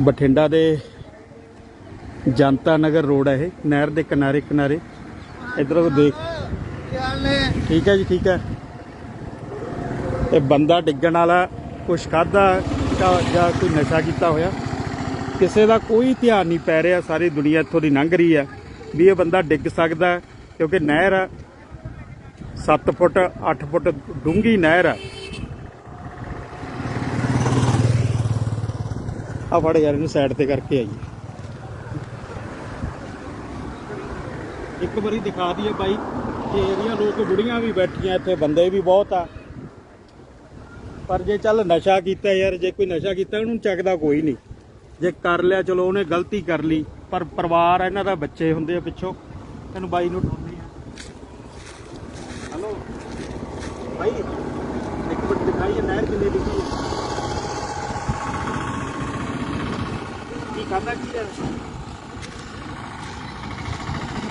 ਬਠਿੰਡਾ ਦੇ ਜਨਤਾ ਨਗਰ ਰੋਡ ਹੈ ਇਹ, ਨਹਿਰ ਦੇ ਕਿਨਾਰੇ ਕਿਨਾਰੇ। ਇਧਰੋਂ ਦੇਖ। ਠੀਕ ਹੈ ਜੀ, ਠੀਕ ਹੈ। ਇਹ ਬੰਦਾ ਡਿੱਗਣ ਵਾਲਾ, ਕੁਛ ਖਾਦਾ ਜਾਂ ਕੋਈ ਨਸ਼ਾ ਕੀਤਾ ਹੋਇਆ। ਕਿਸੇ ਦਾ ਕੋਈ ਧਿਆਨ ਨਹੀਂ ਪੈ ਰਿਹਾ, ਸਾਰੀ ਦੁਨੀਆ ਇੱਥੋਂ ਦੀ ਲੰਘ ਰਹੀ ਹੈ। ਵੀ ਇਹ ਬੰਦਾ ਡਿੱਗ ਸਕਦਾ ਕਿਉਂਕਿ ਨਹਿਰ ਆ। 7 ਫੁੱਟ 8 ਫੁੱਟ ਡੂੰਘੀ ਨਹਿਰ ਹੈ ਆ ਫੜ ਯਾਰ, ਇਹਨੂੰ ਸਾਈਡ ਤੇ ਕਰਕੇ ਆਈ। ਇੱਕ ਵਾਰੀ ਦਿਖਾ ਦਈਏ ਬਾਈ ਕਿ ਏਰੀਆ ਲੋਕ ਬੁੜੀਆਂ ਵੀ ਬੈਠੀਆਂ ਇੱਥੇ, ਬੰਦੇ ਵੀ ਬਹੁਤ ਆ। ਪਰ ਜੇ ਚੱਲ ਨਸ਼ਾ ਕੀਤਾ ਯਾਰ, ਜੇ ਕੋਈ ਨਸ਼ਾ ਕੀਤਾ, ਉਹਨੂੰ ਚੱਕਦਾ ਕੋਈ ਨਹੀਂ। ਜੇ ਕਰ ਲਿਆ, ਚਲੋ ਉਹਨੇ ਗਲਤੀ ਕਰ ਲਈ, ਪਰ ਪਰਿਵਾਰ ਇਹਨਾਂ ਦਾ ਬੱਚੇ ਹੁੰਦੇ ਆ ਪਿੱਛੋਂ। ਤੈਨੂੰ ਬਾਈ ਨੂੰ ਉਠਾਉਂਦੇ ਆ। ਹਲੋ ਬਾਈ, ਇੱਕ ਮਿੰਟ ਦਿਖਾਈਏ, ਨਹਿਰ ਕਿੰਨੀ ਡਿੱਗੀ ਹੈ ਕੀ ਖਾਦਾ ਕੀ ਹੈ?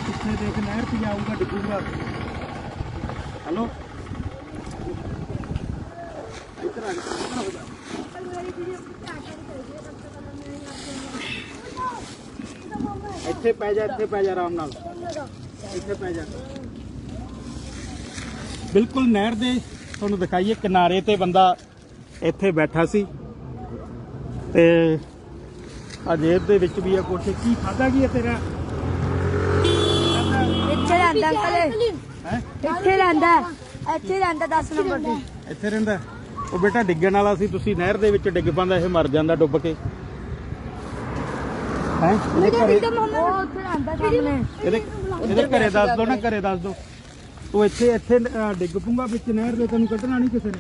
ਕਿੱਥੇ ਦੇਖ ਨਹਿਰ ਤੇ ਜਾਊਗਾ ਡਿੱਗੂਗਾ ਹਲੋ? ਇੱਧਰ ਆ ਹੋ ਜਾ ਇੱਥੇ ਪੈ ਜਾ, ਇੱਥੇ ਪੈ ਜਾ ਆਰਾਮ ਨਾਲ। ਇੱਥੇ ਪੈ ਜਾ। ਬਿਲਕੁਲ ਨਹਿਰ ਦੇ, ਤੁਹਾਨੂੰ ਦਿਖਾਈਏ ਕਿਨਾਰੇ ਤੇ ਬੰਦਾ ਇੱਥੇ ਬੈਠਾ ਸੀ। ਤੇ ਆ ਜੇਬ ਦੇ ਵਿੱਚ ਵੀ ਆ ਕੁਛ ਕੀ ਖਾਦਾ ਕੀ ਹੈ ਤੇਰਾ ਇੱਥੇ ਰਹਿੰਦਾ ਅੰਕਲ ਹੈ ਇੱਥੇ ਰਹਿੰਦਾ ਇੱਥੇ ਰਹਿੰਦਾ 10 ਨੰਬਰ ਤੇ ਇੱਥੇ ਰਹਿੰਦਾ ਉਹ ਬੇਟਾ ਡਿੱਗਣ ਵਾਲਾ ਸੀ ਤੁਸੀਂ ਨਹਿਰ ਦੇ ਵਿੱਚ ਡਿੱਗ ਪੈਂਦਾ ਇਹ ਮਰ ਜਾਂਦਾ ਡੁੱਬ ਕੇ ਹੈ ਇਹਦੇ ਘਰੇ ਉਹ ਉੱਥੇ ਰਹਿੰਦਾ ਸਾਹਮਣੇ ਇਹਦੇ ਇਹਦੇ ਘਰੇ ਦੱਸ ਦੋ ਨਾ ਘਰੇ ਦੱਸ ਦੋ ਤੂੰ ਇੱਥੇ ਇੱਥੇ ਡਿੱਗ ਪੂੰਗਾ ਵਿੱਚ ਨਹਿਰ ਦੇ ਤੈਨੂੰ ਕੱਢਣਾ ਨਹੀਂ ਕਿਸੇ ਨੇ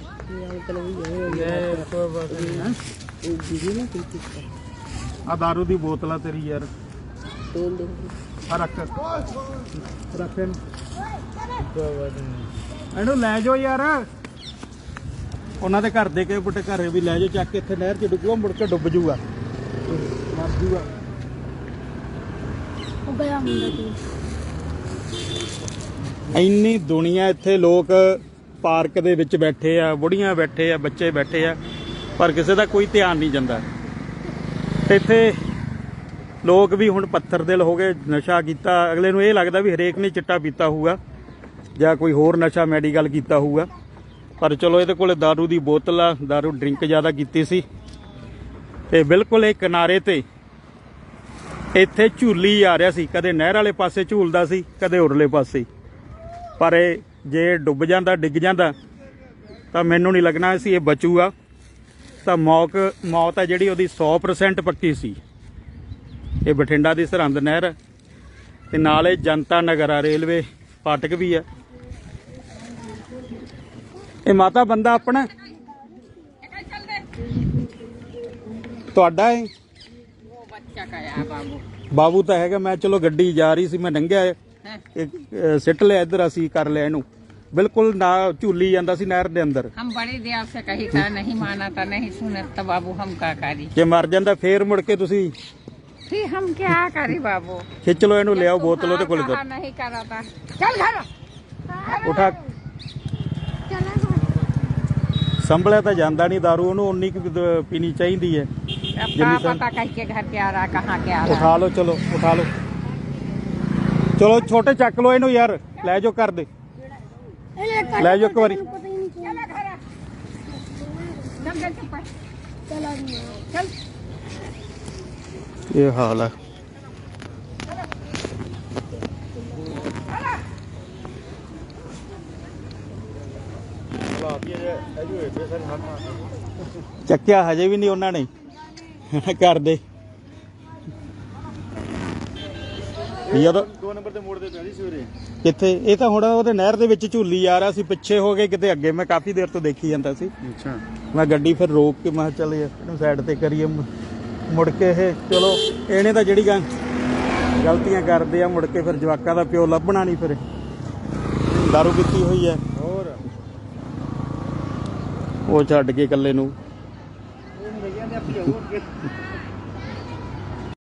ਹੈਂ? ਆ ਦਾਰੂ ਦੀ ਬੋਤਲ ਆ ਤੇਰੀ ਯਾਰ। ਆ ਰੱਖ। ਰੱਖ ਇਹਨੂੰ। ਲੈ ਜਾਓ ਯਾਰ। ਉਹਨਾਂ ਦੇ ਘਰ ਦੇ ਕੇ ਬੁੱਟੇ ਘਰੇ ਵੀ ਲੈ ਜਾਓ ਚੱਕ ਕੇ ਇੱਥੇ ਨਹਿਰ 'ਚ ਡੁੱਬੂਗਾ ਮੁੜ ਕੇ ਡੁੱਬ ਜੂਗਾ। ਮਰ ਜੂਗਾ। ਉਹ ਗਿਆ ਮੁੰਡਾ ਤੇ ਇੰਨੀ ਦੁਨੀਆ ਇੱਥੇ ਲੋਕ ਪਾਰਕ ਦੇ ਵਿੱਚ ਬੈਠੇ ਆ ਬੁੜੀਆਂ ਬੈਠੇ ਆ ਬੱਚੇ ਬੈਠੇ ਆ ਪਰ ਕਿਸੇ ਦਾ ਕੋਈ ਧਿਆਨ ਨਹੀਂ ਜਾਂਦਾ। ਤੇ ਇੱਥੇ ਲੋਕ ਵੀ ਹੁਣ ਪੱਥਰ ਦਿਲ ਹੋ ਗਏ ਨਸ਼ਾ ਕੀਤਾ ਅਗਲੇ ਨੂੰ ਇਹ ਲੱਗਦਾ ਵੀ ਹਰੇਕ ਨੇ ਚਿੱਟਾ ਪੀਤਾ ਹੋਊਗਾ ਜਾਂ ਕੋਈ ਹੋਰ ਨਸ਼ਾ ਮੈਡੀਕਲ ਕੀਤਾ ਹੋਊਗਾ ਪਰ ਚਲੋ ਇਹਦੇ ਕੋਲੇ दारू ਦੀ ਬੋਤਲ ਆ दारू ਡਰਿੰਕ ਜ਼ਿਆਦਾ ਕੀਤੀ ਸੀ ਤੇ ਬਿਲਕੁਲ ਇਹ ਕਿਨਾਰੇ ਤੇ ਇੱਥੇ ਝੂਲੀ ਆ ਰਿਹਾ ਸੀ ਕਦੇ ਨਹਿਰ ਵਾਲੇ ਪਾਸੇ ਝੂਲਦਾ ਸੀ ਕਦੇ ਉਰਲੇ ਪਾਸੇ ਪਰ ਇਹ ਜੇ ਡੁੱਬ ਜਾਂਦਾ ਡਿੱਗ ਜਾਂਦਾ ਤਾਂ ਮੈਨੂੰ ਨਹੀਂ ਲੱਗਣਾ ਸੀ ਇਹ ਬਚੂਗਾ ਤਾਂ ਮੌਕ ਮੌਤ ਹੈ ਜਿਹੜੀ ਉਹਦੀ 100% ਪੱਕੀ ਸੀ। ਇਹ ਬਠਿੰਡਾ ਦੀ ਸਰਹੰਦ ਨਹਿਰ ਤੇ ਨਾਲ ਇਹ ਜਨਤਾ ਨਗਰ ਆ ਰੇਲਵੇ ਫਾਟਕ ਵੀ ਆ ਇਹ ਮਾਤਾ ਬੰਦਾ ਆਪਣਾ ਤੁਹਾਡਾ ਹੈ? ਬਾਬੂ ਤਾਂ ਹੈਗਾ ਮੈਂ ਚਲੋ ਗੱਡੀ ਜਾ ਰਹੀ ਸੀ ਮੈਂ ਲੰਘਿਆ। ਇੱਕ ਸਿੱਟ ਲਿਆ ਇੱਧਰ ਅਸੀਂ ਕਰ ਲਿਆ ਇਹਨੂੰ। ਬਿਲਕੁਲ ਨਾ ਝੂਲੀ ਜਾਂਦਾ ਸੀ ਨਹਿਰ ਦੇ ਅੰਦਰ हम बड़ी देर से कही था नहीं माना था नहीं सुने तो बाबू हम क्या करी ਜੇ मर ਜਾਂਦਾ ਫੇਰ ਮੁੜ ਕੇ ਤੁਸੀਂ फिर हम क्या करी बाबू ਖਿੱਚ ਲਓ ਇਹਨੂੰ ਲਿਆਓ ਬੋਤਲ ਉਹਦੇ ਕੋਲ कहा नहीं करा था चल घर ਉਠਾ ਸੰਭਲਿਆ ਤਾਂ ਜਾਂਦਾ ਨਹੀਂ दारू ਉਹਨੂੰ ਉਨੀ ਕੁ ਦ- ਪੀਣੀ ਚਾਹੀਦੀ ਹੈ अब जल्दी क्या से। पता कह के घर पे आ रहा कहाँ के आ रहा ਉਠਾ ਲਓ ਚਲੋ ਉਠਾ ਲਓ ਚਲੋ ਛੋਟੇ ਚੱਕ ਲਓ ਇਹਨੂੰ ਯਾਰ ਲੈ ਜਾਓ ਕਰ ਦੇ ਲੈ ਜਾਓ ਇੱਕ ਵਾਰੀ। ਇਹ ਹਾਲ ਆ। ਚੱਕਿਆ ਹਜੇ ਵੀ ਨਹੀਂ ਉਹਨਾਂ ਨੇ। ਕਰਦੇ ਨਹੀਂ ਉਹ ਦੋ ਨੰਬਰ ਤੇ ਮੋੜ ਤੇ ਪਿਆ ਸੀ ਸਵੇਰੇ। ਕਿੱਥੇ? ਇਹ ਤਾਂ ਹੁਣ ਉਹਦੇ ਨਹਿਰ ਦੇ ਵਿੱਚ ਝੂਲੀ ਆ ਰਿਹਾ ਸੀ ਪਿੱਛੇ ਹੋ ਕੇ ਕਿਤੇ ਅੱਗੇ। ਮੈਂ ਕਾਫੀ ਦੇਰ ਤੋਂ ਦੇਖੀ ਜਾਂਦਾ ਸੀ। ਅੱਛਾ। ਮੈਂ ਗੱਡੀ ਫਿਰ ਰੋਕ ਕੇ ਮੈਂ ਚੱਲ ਇਹਨੂੰ ਸਾਈਡ ਤੇ ਕਰੀਏ। ਮੁੜ ਕੇ ਇਹ ਚਲੋ ਇਹਨੇ ਤਾਂ ਜਿਹੜੀ ਗਲਤੀਆਂ ਕਰਦੇ ਆ ਮੁੜ ਕੇ ਫਿਰ ਜਵਾਕਾਂ ਦਾ ਪਿਓ ਲੱਭਣਾ ਨਹੀਂ ਫਿਰ। ਦਾਰੂ ਪੀਤੀ ਹੋਈ ਹੈ। ਹੋਰ? ਉਹ ਛੱਡ ਕੇ ਇਕੱਲੇ ਨੂੰ। ਉਹ ਮਿਲ ਜਾਂਦੇ ਆਪੀ ਹੋਰ